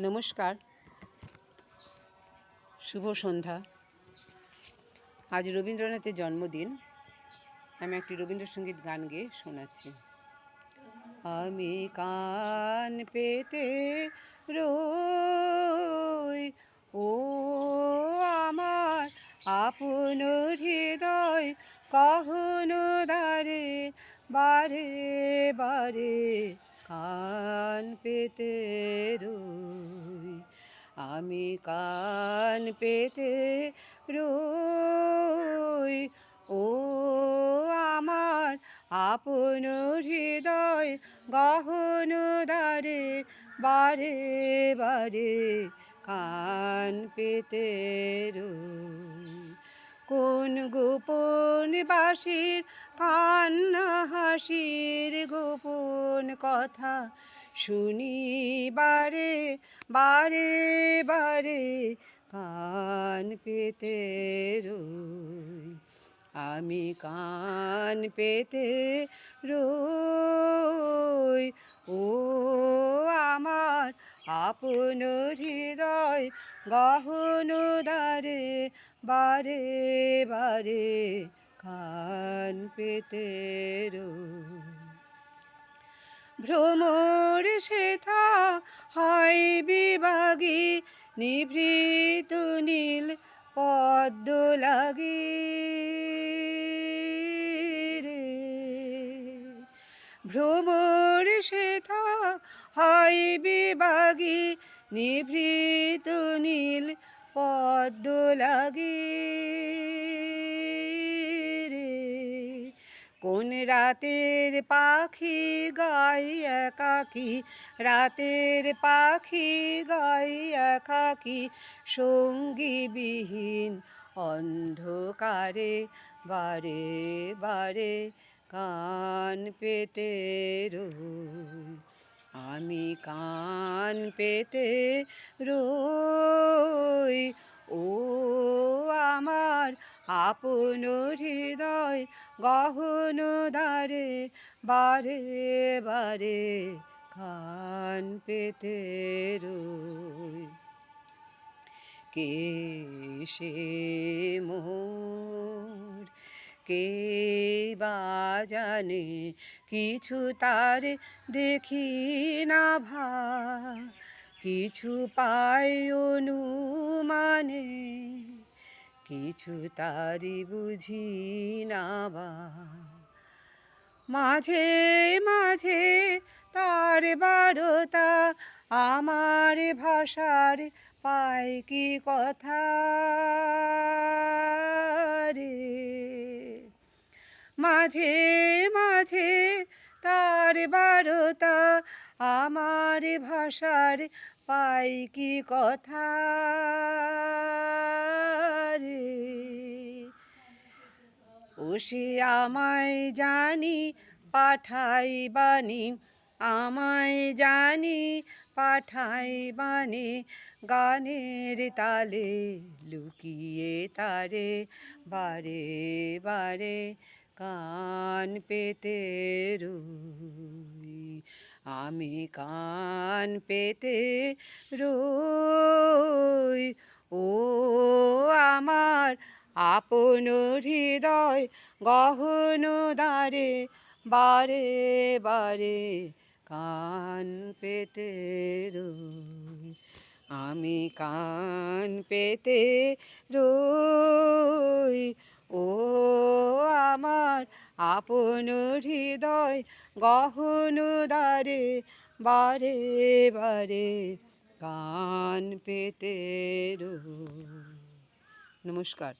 নমস্কার। শুভ সন্ধ্যা। আজ রবীন্দ্রনাথের জন্মদিন। আমি একটি রবীন্দ্রসঙ্গীত গান গেয়ে শোনাচ্ছি। আমি কান পেতে রই, ও আমার আপন হৃদয়, কখনো দারে বারে বারে কান পেতে রই। আমি কান পেতে রই। ও আমার আপন হৃদয় গহন দ্বারে, বারে বারে কান পেতে কোন গোপন বাসির কান্না হাসির গোপন কথা শুনি বারে বারে বারে কান পেতে রই। আমি কান পেতে রই। ও আমার আপন হৃদয় গহন দ্বারে, বারে বারে কান পেতে রই। ভ্রমর শেথা হয় বিভাগী, নিভৃত নীল পদ্ম লাগে ভ্রমর শেথা হয় বিভাগী, নিভৃত নীল পদ্ম লাগে কোন রাতের পাখি গাই একাকি? রাতের পাখি গাই একাকি, সঙ্গীবিহীন অন্ধকারে বারে বারে কান পেতে রই। আমি কান পেতে রই। ও আমার আপন হৃদয় দ্বারে বারে বারে কান পেতে রই। কে সে মোর? কে বা জানে? কিছু তার দেখি না ভা। কিছু পাই অনুমানে? কিছু তারি বুঝি না বা মাঝে মাঝে তার বারতা আমার ভাষার পায় কি কথা রে? মাঝে মাঝে তার বারতা আমার ভাষার পাই কি কথা রে? ও সে আমায় জানি পাঠাই বাণী আমায় জানি পাঠাই বাণী গানের তালে লুকিয়ে তারে, বারে বারে কান পেতে রই। আমি কান পেতে রই, ও আমার আপন হৃদয় গহন দ্বারে, বারে বারে কান পেতে রই। আমি কান পেতে রই। ও আমার আপন হৃদয় গহন দ্বারে, বারে বারে কান পেতে রই। নমস্কার।